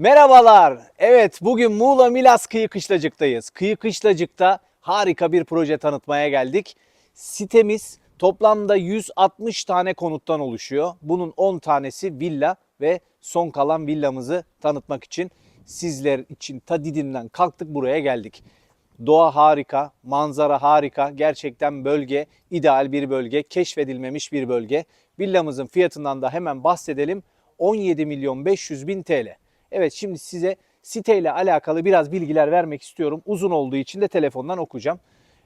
Merhabalar. Evet bugün Muğla Milas Kıyı Kışlacık'tayız. Kıyı Kışlacık'ta harika bir proje tanıtmaya geldik. Sitemiz toplamda 160 tane konuttan oluşuyor. Bunun 10 tanesi villa ve son kalan villamızı tanıtmak için sizler için ta Didim'den kalktık buraya geldik. Doğa harika, manzara harika. Gerçekten bölge ideal bir bölge, keşfedilmemiş bir bölge. Villamızın fiyatından da hemen bahsedelim. 17 milyon 500 bin TL. Evet şimdi size siteyle alakalı biraz bilgiler vermek istiyorum. Uzun olduğu için de telefondan okuyacağım.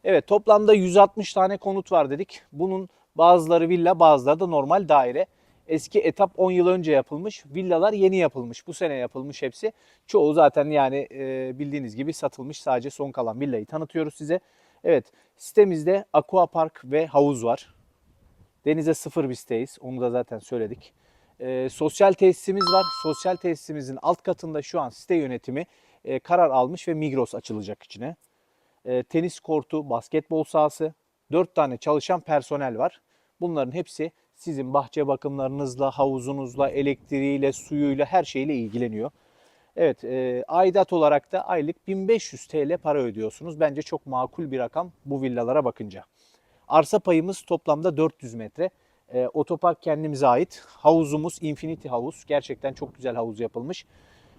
Evet toplamda 160 tane konut var dedik. Bunun bazıları villa bazıları da normal daire. Eski etap 10 yıl önce yapılmış. Villalar yeni yapılmış. Bu sene yapılmış hepsi. Çoğu zaten yani e, bildiğiniz gibi satılmış. Sadece son kalan villayı tanıtıyoruz size. Evet sitemizde aqua park ve havuz var. Denize sıfır bir siteyiz. Onu da zaten söyledik. Ee, sosyal tesisimiz var. Sosyal tesisimizin alt katında şu an site yönetimi e, karar almış ve Migros açılacak içine. Ee, tenis kortu, basketbol sahası, 4 tane çalışan personel var. Bunların hepsi sizin bahçe bakımlarınızla, havuzunuzla, elektriğiyle, suyuyla her şeyle ilgileniyor. Evet, e, aidat olarak da aylık 1500 TL para ödüyorsunuz. Bence çok makul bir rakam bu villalara bakınca. Arsa payımız toplamda 400 metre. E, otopark kendimize ait. Havuzumuz Infinity Havuz. Gerçekten çok güzel havuz yapılmış.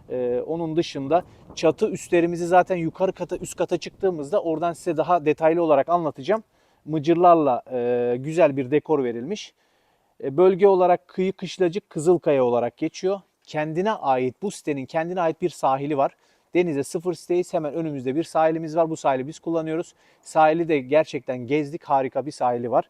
E, onun dışında çatı üstlerimizi zaten yukarı kata üst kata çıktığımızda oradan size daha detaylı olarak anlatacağım. Mıcırlarla e, güzel bir dekor verilmiş. E, bölge olarak kıyı kışlacık Kızılkaya olarak geçiyor. Kendine ait bu sitenin kendine ait bir sahili var. Denize sıfır siteyiz. Hemen önümüzde bir sahilimiz var. Bu sahili biz kullanıyoruz. Sahili de gerçekten gezdik. Harika bir sahili var.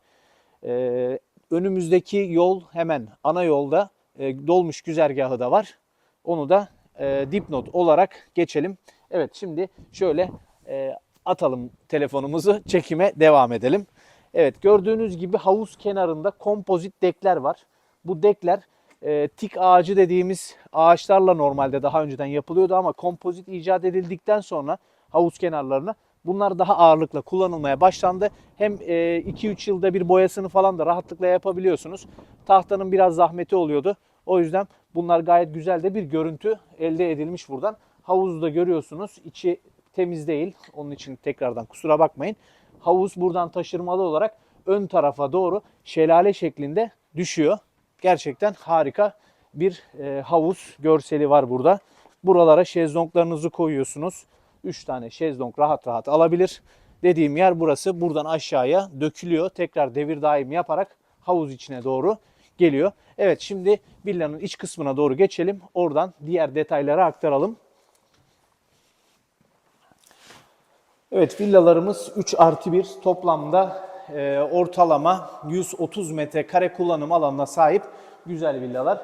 Ee, önümüzdeki yol hemen ana yolda e, dolmuş güzergahı da var. Onu da e, dipnot olarak geçelim. Evet şimdi şöyle e, atalım telefonumuzu çekime devam edelim. Evet gördüğünüz gibi havuz kenarında kompozit dekler var. Bu dekler e, tik ağacı dediğimiz ağaçlarla normalde daha önceden yapılıyordu ama kompozit icat edildikten sonra havuz kenarlarına bunlar daha ağırlıkla kullanılmaya başlandı. Hem 2-3 yılda bir boyasını falan da rahatlıkla yapabiliyorsunuz. Tahtanın biraz zahmeti oluyordu. O yüzden bunlar gayet güzel de bir görüntü elde edilmiş buradan. Havuzda görüyorsunuz içi temiz değil. Onun için tekrardan kusura bakmayın. Havuz buradan taşırmalı olarak ön tarafa doğru şelale şeklinde düşüyor. Gerçekten harika bir e, havuz görseli var burada. Buralara şezlonglarınızı koyuyorsunuz. 3 tane şezlong rahat rahat alabilir. Dediğim yer burası. Buradan aşağıya dökülüyor. Tekrar devir daim yaparak havuz içine doğru geliyor. Evet şimdi villanın iç kısmına doğru geçelim. Oradan diğer detayları aktaralım. Evet villalarımız 3 artı 1 toplamda e, ortalama 130 metrekare kullanım alanına sahip güzel villalar.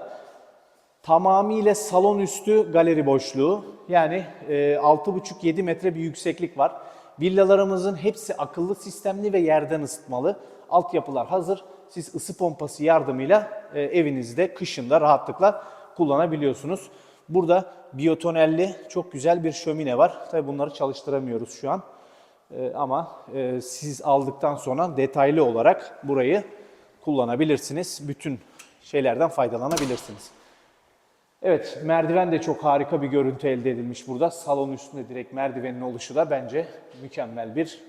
Tamamıyla salon üstü galeri boşluğu yani e, 6,5-7 metre bir yükseklik var. Villalarımızın hepsi akıllı sistemli ve yerden ısıtmalı. Altyapılar hazır. Siz ısı pompası yardımıyla e, evinizde kışında rahatlıkla kullanabiliyorsunuz. Burada biyotonelli çok güzel bir şömine var. Tabii bunları çalıştıramıyoruz şu an. E, ama e, siz aldıktan sonra detaylı olarak burayı kullanabilirsiniz. Bütün şeylerden faydalanabilirsiniz. Evet merdiven de çok harika bir görüntü elde edilmiş burada. Salon üstünde direkt merdivenin oluşu da bence mükemmel bir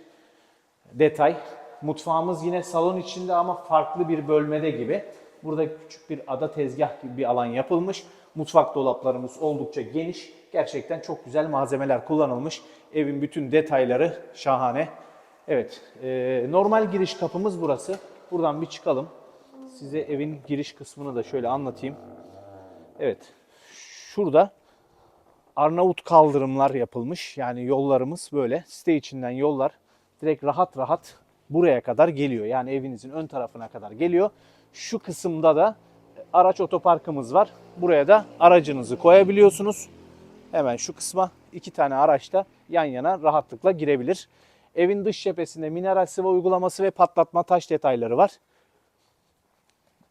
detay. Mutfağımız yine salon içinde ama farklı bir bölmede gibi. Burada küçük bir ada tezgah gibi bir alan yapılmış. Mutfak dolaplarımız oldukça geniş. Gerçekten çok güzel malzemeler kullanılmış. Evin bütün detayları şahane. Evet, e, normal giriş kapımız burası. Buradan bir çıkalım. Size evin giriş kısmını da şöyle anlatayım. Evet, şurada Arnavut kaldırımlar yapılmış. Yani yollarımız böyle site içinden yollar direkt rahat rahat buraya kadar geliyor. Yani evinizin ön tarafına kadar geliyor. Şu kısımda da araç otoparkımız var. Buraya da aracınızı koyabiliyorsunuz. Hemen şu kısma iki tane araç da yan yana rahatlıkla girebilir. Evin dış cephesinde mineral sıvı uygulaması ve patlatma taş detayları var.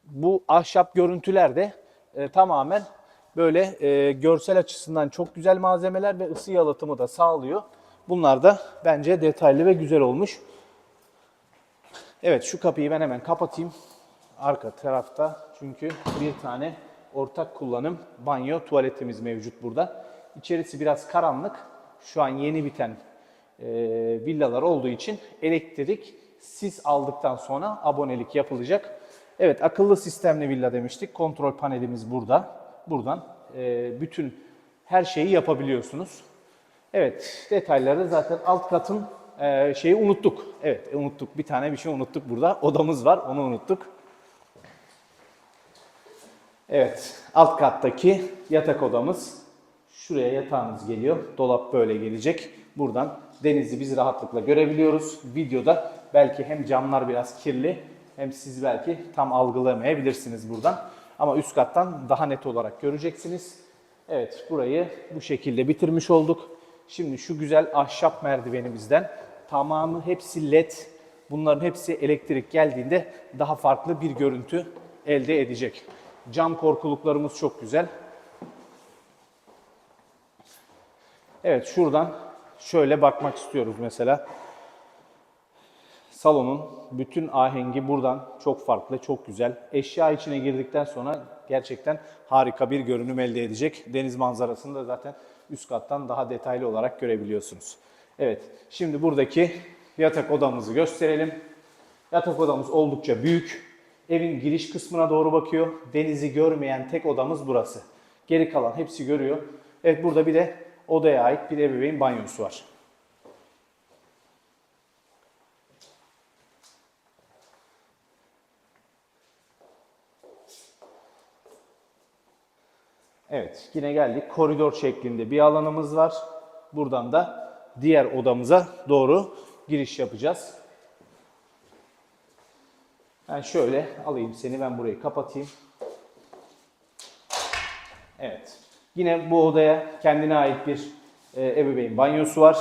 Bu ahşap görüntüler de e, tamamen böyle e, görsel açısından çok güzel malzemeler ve ısı yalıtımı da sağlıyor. Bunlar da bence detaylı ve güzel olmuş. Evet şu kapıyı ben hemen kapatayım. Arka tarafta çünkü bir tane ortak kullanım banyo, tuvaletimiz mevcut burada. İçerisi biraz karanlık. Şu an yeni biten e, villalar olduğu için elektrik sis aldıktan sonra abonelik yapılacak. Evet akıllı sistemli villa demiştik. Kontrol panelimiz burada. Buradan e, bütün her şeyi yapabiliyorsunuz. Evet detayları zaten alt katın e, şeyi unuttuk. Evet unuttuk bir tane bir şey unuttuk burada. Odamız var onu unuttuk. Evet, alt kattaki yatak odamız. Şuraya yatağınız geliyor. Dolap böyle gelecek. Buradan denizi biz rahatlıkla görebiliyoruz. Videoda belki hem camlar biraz kirli hem siz belki tam algılamayabilirsiniz buradan. Ama üst kattan daha net olarak göreceksiniz. Evet, burayı bu şekilde bitirmiş olduk. Şimdi şu güzel ahşap merdivenimizden tamamı hepsi led. Bunların hepsi elektrik geldiğinde daha farklı bir görüntü elde edecek. Cam korkuluklarımız çok güzel. Evet şuradan şöyle bakmak istiyoruz mesela. Salonun bütün ahengi buradan çok farklı, çok güzel. Eşya içine girdikten sonra gerçekten harika bir görünüm elde edecek. Deniz manzarasını da zaten üst kattan daha detaylı olarak görebiliyorsunuz. Evet, şimdi buradaki yatak odamızı gösterelim. Yatak odamız oldukça büyük. Evin giriş kısmına doğru bakıyor. Denizi görmeyen tek odamız burası. Geri kalan hepsi görüyor. Evet burada bir de odaya ait bir ebeveyn banyosu var. Evet yine geldik. Koridor şeklinde bir alanımız var. Buradan da diğer odamıza doğru giriş yapacağız. Ben şöyle alayım seni ben burayı kapatayım. Evet. Yine bu odaya kendine ait bir e, ebeveyn banyosu var.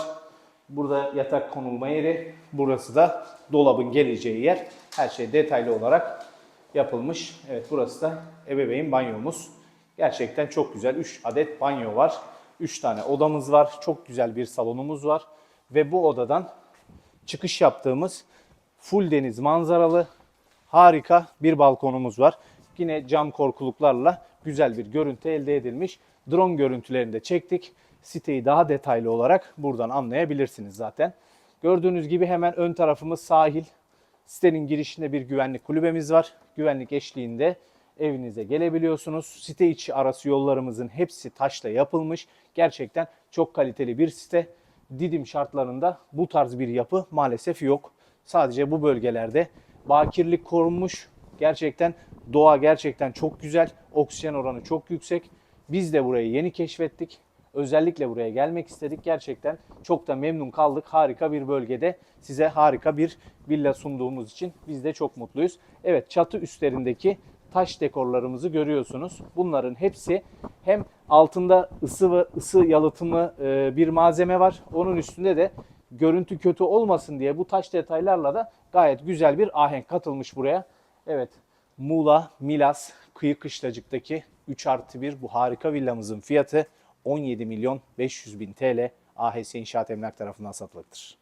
Burada yatak konulma yeri. Burası da dolabın geleceği yer. Her şey detaylı olarak yapılmış. Evet burası da ebeveyn banyomuz. Gerçekten çok güzel. 3 adet banyo var. 3 tane odamız var. Çok güzel bir salonumuz var. Ve bu odadan çıkış yaptığımız full deniz manzaralı harika bir balkonumuz var. Yine cam korkuluklarla güzel bir görüntü elde edilmiş. Drone görüntülerini de çektik. Siteyi daha detaylı olarak buradan anlayabilirsiniz zaten. Gördüğünüz gibi hemen ön tarafımız sahil. Sitenin girişinde bir güvenlik kulübemiz var. Güvenlik eşliğinde evinize gelebiliyorsunuz. Site içi arası yollarımızın hepsi taşla yapılmış. Gerçekten çok kaliteli bir site. Didim şartlarında bu tarz bir yapı maalesef yok. Sadece bu bölgelerde bakirlik korunmuş. Gerçekten doğa gerçekten çok güzel. Oksijen oranı çok yüksek. Biz de burayı yeni keşfettik. Özellikle buraya gelmek istedik. Gerçekten çok da memnun kaldık. Harika bir bölgede size harika bir villa sunduğumuz için biz de çok mutluyuz. Evet çatı üstlerindeki taş dekorlarımızı görüyorsunuz. Bunların hepsi hem altında ısı ve ısı yalıtımı e, bir malzeme var. Onun üstünde de görüntü kötü olmasın diye bu taş detaylarla da gayet güzel bir ahenk katılmış buraya. Evet Muğla, Milas, Kıyı Kışlacık'taki 3 artı 1 bu harika villamızın fiyatı 17 milyon 500 bin TL AHS İnşaat Emlak tarafından satılıktır.